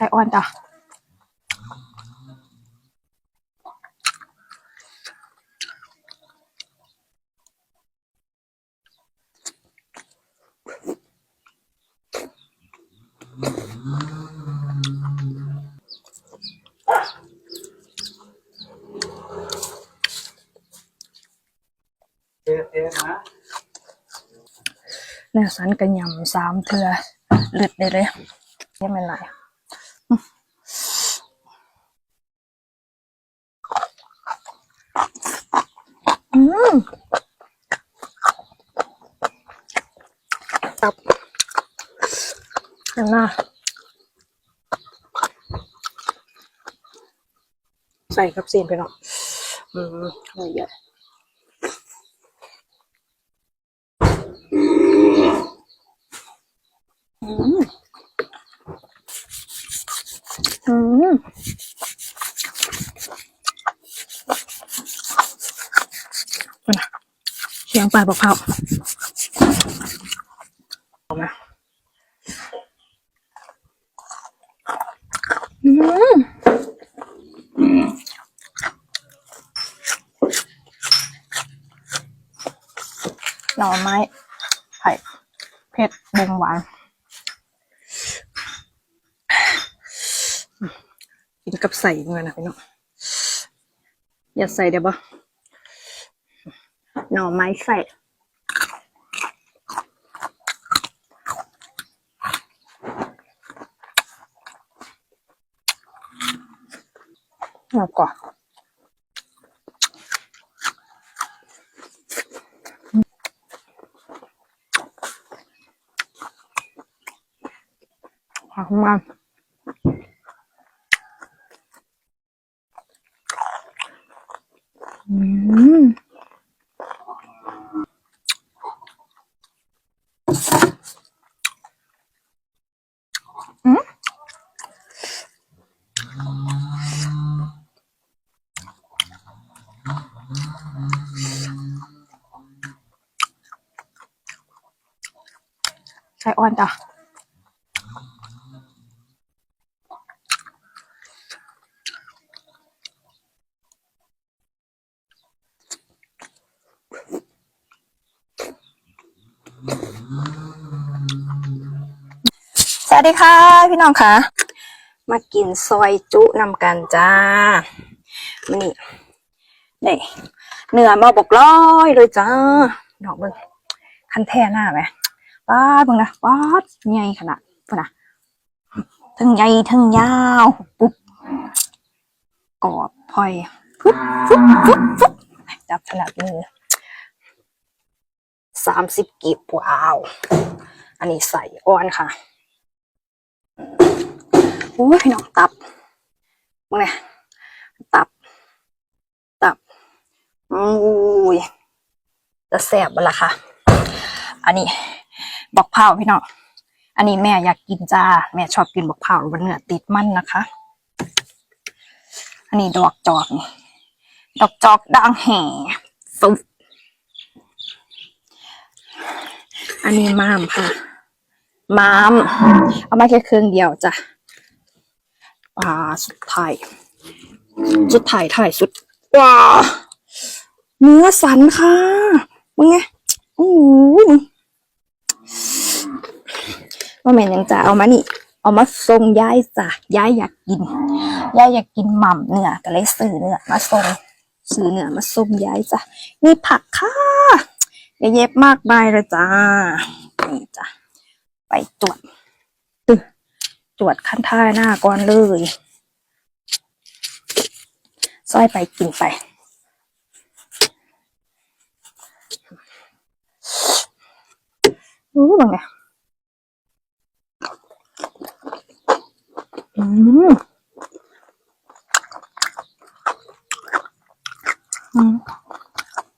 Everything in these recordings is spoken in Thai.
ส่อ่อนจ้ะเนื้อสันกระยำสามเทือเลือดได้เลยยังไม่ไหล ตับเห็นน้าใส่กับเส้นไปเนาะอืมละเอียดอืมเอานะเสียง ปลาบอกเผาเอามาอืมหน่อไม้ไผ่เผ็ดบงหวาน กินกับใส่เงินนะพี่น้องอย่าใส่เดี๋ยวบ่ หน่อไม้ใส่แล้วก็ขอบคุณมาก ส่อ่อนจ้ะสวัสดีค่ะ พี่น้องค่ะ มากินซอยจุนำกันจ้ามานี่นี่เนื้อมาบอกร้อยเลยจ้าดอกเบิ้งคันแท่หน้าไหม ป้าดเบิ้งนะป้าดใหญ่ขนาดพุ่นนะทั้งใหญ่ทั้งยาวปุ๊บกรอบพลอยปุ๊บปุ๊บปุ๊บปุ๊บจับขนาดมือสามสิบกีบว้าว อันนี้ใส่อ่อนค่ะโอ้ยพี่น้องตับมึงเนี่ยตับ ตับอุ้ยจะแสบบ้ละค่ะ อันนี้ บอกเผาพี่น้องอันนี้แม่อยากกินจ้า แม่ชอบกินบอกเผาวันเนื้อติดมันนะคะ อันนี้ดอกจอกนี่ดอกจอกด่างแห่ซุปอันนี้มามค่ะมามเอามาแค่เครื่องเดียวจ้ะปลาสุดท้ายสุดท้ายถ่ายสุดว้าเนื้อสันค่ะมึงไงโอ้ย ว่าแม่นยังจะเอามานี่ เอามาส่งย้ายจ้ะย้ายอยากกินย้ายอยากกินหม่ำเนื้อก็เลยซื้อเนื้อมาส่งซื้อเนื้อมาส่งย้ายจ้ะนี่ผักค่ะเยอะแยะมากมายเลยจ้านี่จ้ะไปตรวจตรวจขั้นท่าหน้าก่อนเลยซอยไปกินไปรู้บ้างไงอืมอืม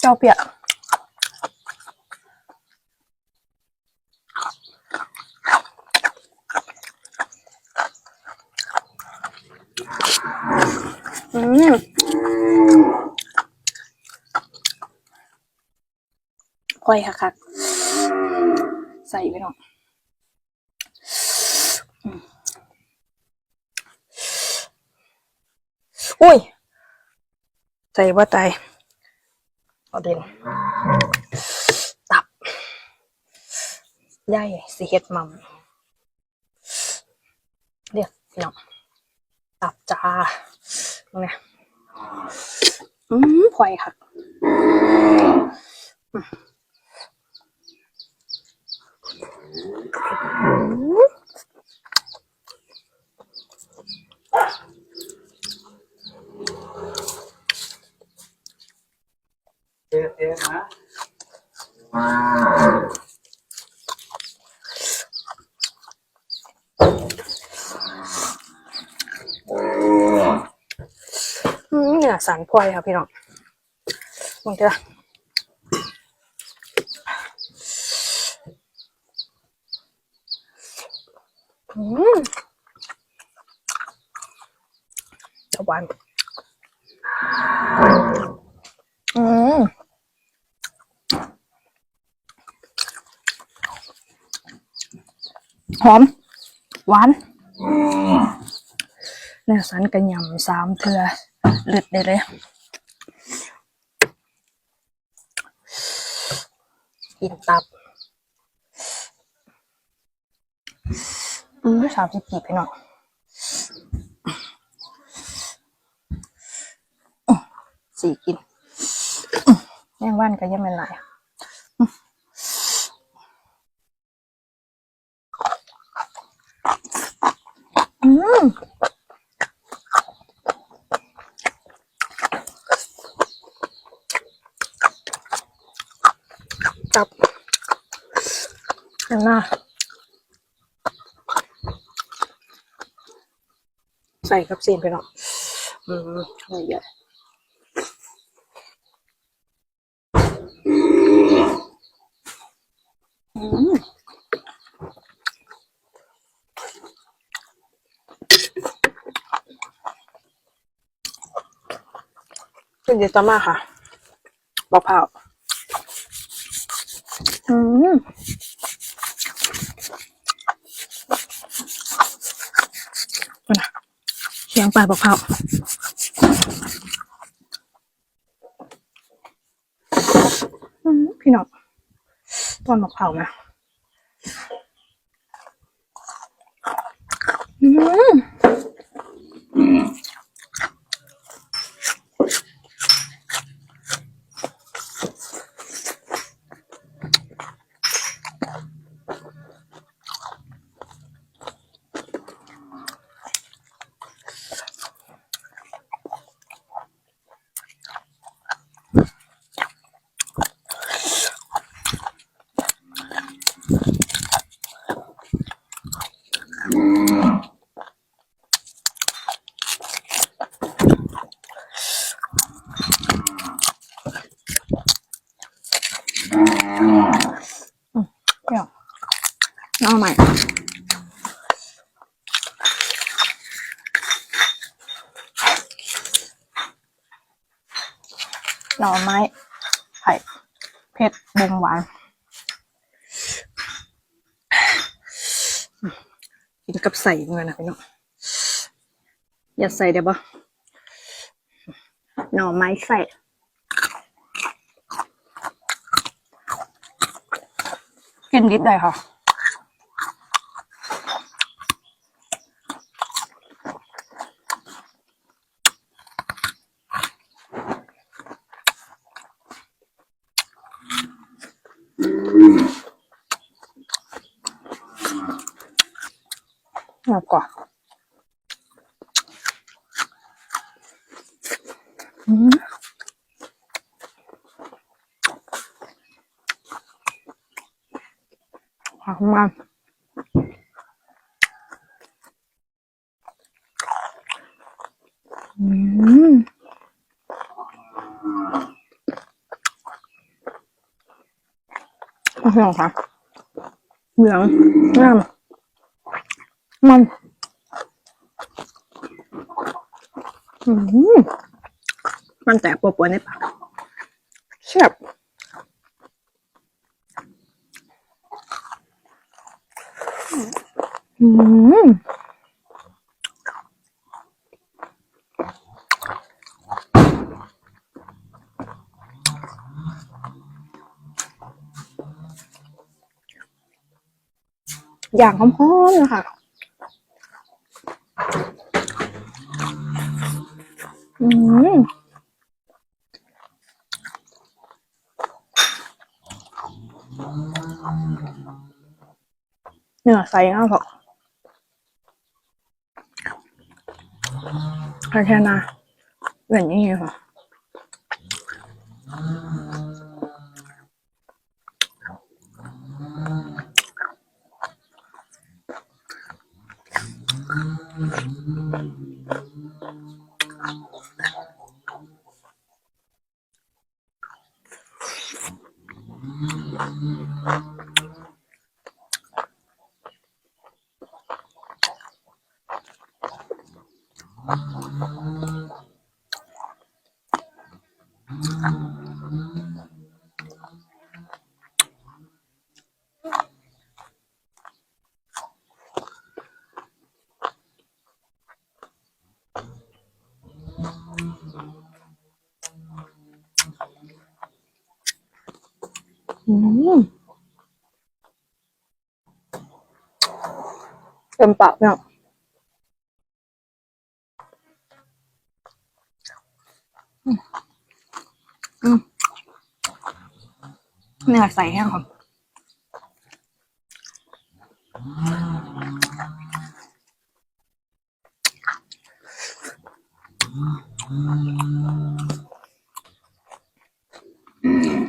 เจ้าเปียกอืมค่อยค่ะค่ะใส่ไปหน่อยอืม อุ้ย ใจว่าใจเอาเด่นตับย่ายสิเฮ็ดมัมเรียกพี่น้องตับจ้าตรงเนี้ยอืมพอยค่ะอืม เนะอืมเนี่ยสารพลอยค่ะพี่น้องมองเถอะอืมจะหวานอืม หอม หวานเนื้อสันกระยำสามเทือเลือดได้เลยกินตับอืมสามสิบกีบพี่น้องอื้อสี่กินอื้อแย่งว่านก็ยังไม่ไหลายอื้ออืม จับข้างน้าใส่กับเสียนไปเนาะอืมทำไมเยอะ เป็นเดตามาค่ะบอกเผาอืมเสียงปลายบอกเผาอืมพี่น้องต้นมะพร้าวนะอืม เอาใหม่หน่อไม้ไผ่เผ็ดบุงหวาน กินกับใส่เงินนะพี่น้องอย่าใส่เดี๋ยวปะหน่อไม้ใส่กินนิดหน่อยค่ะ มากกว่าอืม หอมมากอืมโอเคค่ะเหลืองงามมัน อืม มันแตกปวดๆในปากแซ่บอืมอย่างหอมๆนะคะอืม เนื้อใสมากพอโอเคนะแบบนี้ค่ะ อืม เต็มปากเนี่ย อืมเนื้อใสแห้งค่ะใช้อ่อ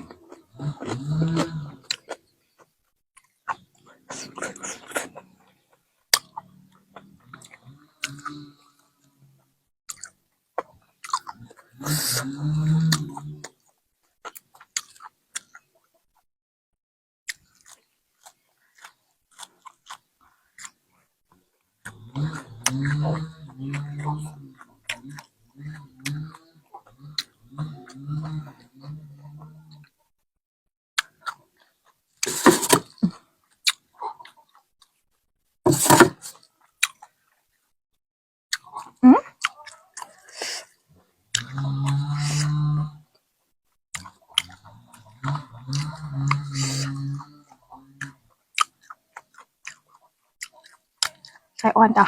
นจ้ะ